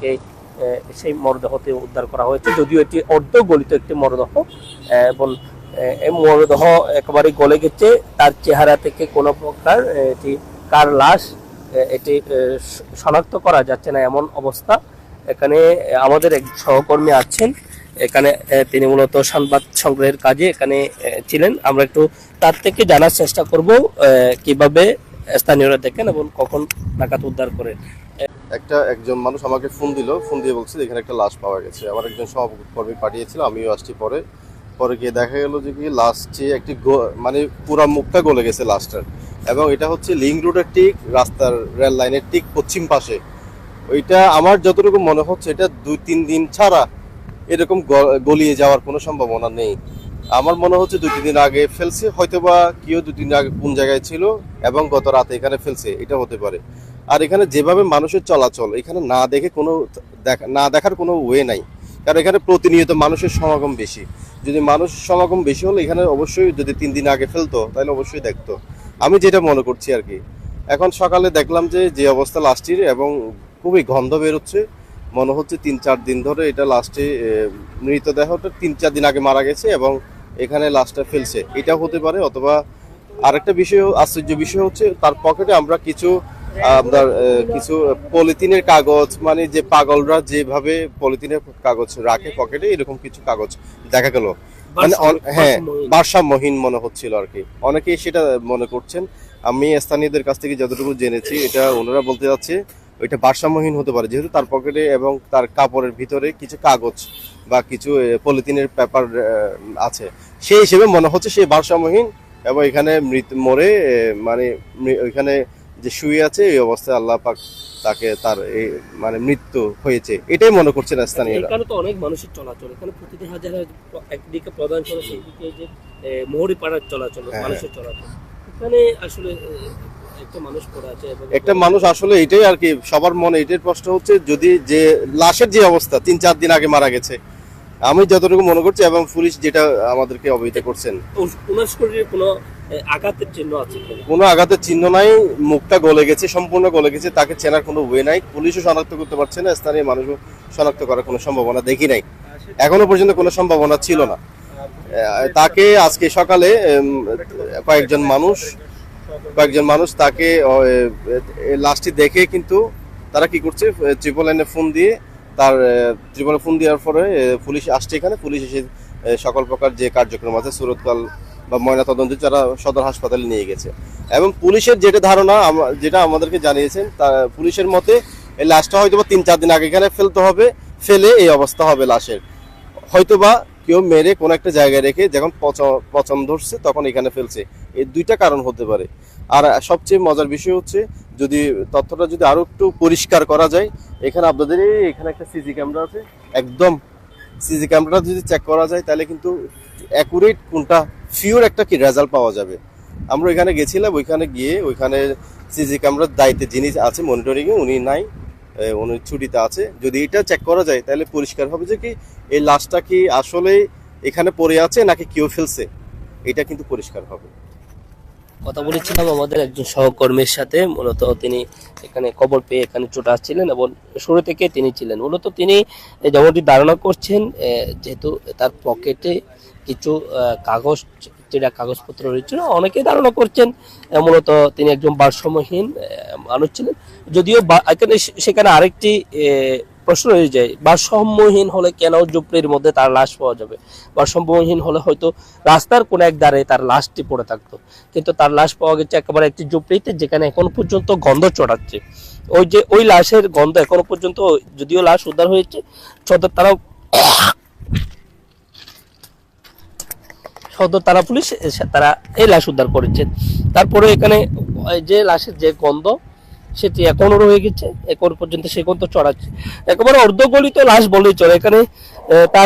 থেকে সেই মরদেহটি উদ্ধার করা হয়েছে। যদিও এটি অর্ধ গলিত একটি মরদেহ এবং মরদেহ একেবারে গলে গেছে। তার চেহারা থেকে কোনো প্রকার এটি কার লাশ এটি শনাক্ত করা যাচ্ছে না এমন অবস্থা। এখানে আমাদের এক সহকর্মী আছেন। এখানে তিনি মূলত সংবাদ সংগ্রহের কাজে এখানে ছিলেন। আমরা একটু তার থেকে জানার চেষ্টা করব কীভাবে স্থানীয়রা দেখেন এবং কখন নাগাদ উদ্ধার করেন। একটা একজন মানুষ আমাকে ফোন দিল ফোন দিয়ে বলছে এখানে একটা লাশ পাওয়া গেছে। আমার একজন সহকর্মী পাঠিয়েছিল, আমিও আসছি পরে। পরে গিয়ে দেখা গেল যে কি লাস্টে একটি মানে পুরা মুখটা গলে গেছে লাস্টার এবং এটা হচ্ছে লিঙ্ক রোডের ঠিক, রাস্তার রেল লাইনের ঠিক পশ্চিম পাশে। ওইটা আমার যতটুকু মনে হচ্ছে, এটা দুই তিন দিন ছাড়া এরকম গলিয়ে যাওয়ার কোনো সম্ভাবনা নেই। আমার মনে হচ্ছে দুই তিন দিন আগে ফেলছে, হয়তোবা কেউ দুই তিন দিন আগে কোন জায়গায় ছিল এবং গত রাতে এখানে ফেলছে, এটা হতে পারে। আর এখানে যেভাবে মানুষের চলাচল, এখানে না দেখে কোনো না দেখার কোনো ওয়ে নাই। কারণ এখানে প্রতিনিয়ত মানুষের সমাগম বেশি। যদি মানুষ সমাগম বেশি হলে এখানে অবশ্যই যদি তিন দিন আগে ফেলতো, তাহলে অবশ্যই দেখতো। আমি যেটা মনে করছি আর কি, এখন সকালে দেখলাম যে যে অবস্থা লাস্টের এবং খুবই গন্ধ বেরোচ্ছে। মনে হচ্ছে তিন চার দিন ধরে এটা লাস্টে মৃতদেহটা তিন চার দিন আগে মারা গেছে এবং এখানে লাশটা ফেলছে। এটা হতে পারে অথবা আরেকটা বিষয়, আশ্চর্য বিষয় হচ্ছে, তার পকেটে আমরা কিছু আপনার কিছু পলিথিনের কাগজ মানে যে পাগলরা যেভাবে পলিথিনের কাগজ রাখে পকেটে এরকম কিছু কাগজ দেখা গেল। মানে হ্যাঁ ভারসাম্যহীন। মনে হচ্ছিল আর কি। অনেকেই সেটা মনে করছেন। আমি স্থানীয়দের কাছ থেকে যতটুকু জেনেছি এটা ওনারা বলতে যাচ্ছে ওইটা ভারসাম্যহীন হতে পারে। যেহেতু তার পকেটে এবং তার কাপড়ের ভিতরে কিছু কাগজ বা কিছু পলিথিনের পেপার আছে। সেই হিসেবে মনে হচ্ছে সেই ভারসাম্যহীন এবং এখানে মৃত মরে মানে ওইখানে যে শুয়ে আছে এই অবস্থায় আল্লাহ পাক তাকে তার এই মানে মৃত্যু হয়েছে। এটাই মনে করছেন স্থানীয়রা। এখানে তো অনেক মানুষের চলাচল এখানে প্রতিদিন হাজার একদিকে প্রধান সড়ক একদিকে যে মোহরি পাড়ার চলাচল হ্যাঁ। মানুষের চলাচল। এখানে আসলে একটা মানুষ আসলে এটাই আর কি সবার মনে এটাই প্রশ্ন হচ্ছে যদি যে লাশের যে অবস্থা তিন চার দিন আগে মারা গেছে আমি যতটুকু মনে করছি এবং পুলিশ যেটা আমাদেরকে অবহিত করছেন। কোনো আঘাতের চিহ্ন আছে কোনো? আঘাতের চিহ্ন নাই মুখটা গলে গেছে সম্পূর্ণ গলে গেছে তাকে চেনার কোনো ওয়ে নাই। পুলিশও শনাক্ত করতে পারছে না স্থানীয় মানুষও শনাক্ত করার কোনো সম্ভাবনা দেখি নাই। এখনও পর্যন্ত কোনো সম্ভাবনা ছিল না। তাকে আজকে সকালে কয়েকজন মানুষ কয়েকজন মানুষ তাকে লাস্টটি দেখে কিন্তু তারা কি করছে ট্রিপল লাইনে ফোন দিয়ে তার ট্রিপল ফোন দেওয়ার পরে পুলিশ আসছে এখানে। পুলিশ এসে সকল প্রকার যে কার্যক্রম আছে, সুরতকাল বা ময়নাতদন্ত যারা সদর হাসপাতালে নিয়ে গেছে। এবং পুলিশের যেটা ধারণা যেটা আমাদেরকে জানিয়েছেন, তা, পুলিশের মতে, এই লাশটা হয়তো বা তিন চার দিন আগে এখানে ফেলতে হবে, ফেলে এই অবস্থা হবে লাশের। হয়তোবা কেউ মেরে কোনো একটা জায়গায় রেখে যখন পচ- পচন ধরছে, তখন এখানে ফেলছে। এই দুইটা কারণ হতে পারে। আর সবচেয়ে মজার বিষয় হচ্ছে যদি তথ্যটা যদি আরও একটু পরিষ্কার করা যায়, এখানে আপনাদের এখানে একটা সিসি ক্যামেরা আছে। একদম সিসি ক্যামেরাটা যদি চেক করা যায়, তাহলে কিন্তু অ্যাকুরেট কোনটা ফিওর একটা কি রেজাল্ট পাওয়া যাবে। আমরা ওইখানে গেছিলাম, ওইখানে গিয়ে ওইখানে সিসি ক্যামেরার দায়িত্বে যিনি আছে মনিটরিং এ, উনি নাই উনি ছুটিতে আছে। যদি এটা চেক করা যায়, তাহলে পরিষ্কার হবে যে কি এই লাশটা কি আসলে এখানে পড়ে আছে, নাকি কেউ ফেলছে? এটা কিন্তু পরিষ্কার হবে। কথা বলেছিলাম আমাদের একজন সহকর্মীর সাথে। মূলত তিনি এখানে খবর পেয়ে এখানে চলে আসছিলেন এবং শুরু থেকে তিনি ছিলেন। মূলত তিনি যেমনটি ধারণা করছেন যেহেতু তার পকেটে কিছু কাগজ, যেটা কাগজপত্র রয়েছিল অনেকেই ধারণা করছেন মূলত তিনি একজন ভারসাম্যহীন মানুষ ছিলেন। যদিও এখানে সেখানে আরেকটি প্রশ্ন রয়ে যায় ভারসাম্যহীন হলে কেন ঝুপড়ির মধ্যে তার লাশ পাওয়া যাবে? ভারসাম্যহীন হলে হয়তো রাস্তার কোন এক ধারে তার লাশটি পড়ে থাকতো। কিন্তু তার লাশ পাওয়া গেছে একেবারে একটি ঝুপড়িতে যেখানে এখন পর্যন্ত গন্ধ চড়াচ্ছে ওই যে, ওই লাশের গন্ধ এখনও পর্যন্ত যদিও লাশ উদ্ধার হয়েছে, সদর তারা সদর তারা পুলিশ তারা এই লাশ উদ্ধার করেছে। তারপরে এখানে যে লাশের যে গন্ধ সেটি এখনও রয়ে গেছে। এখন পর্যন্ত সে তো চড়াচ্ছে। একেবারে অর্ধগলিত লাশ বলেই চলে। এখানে তার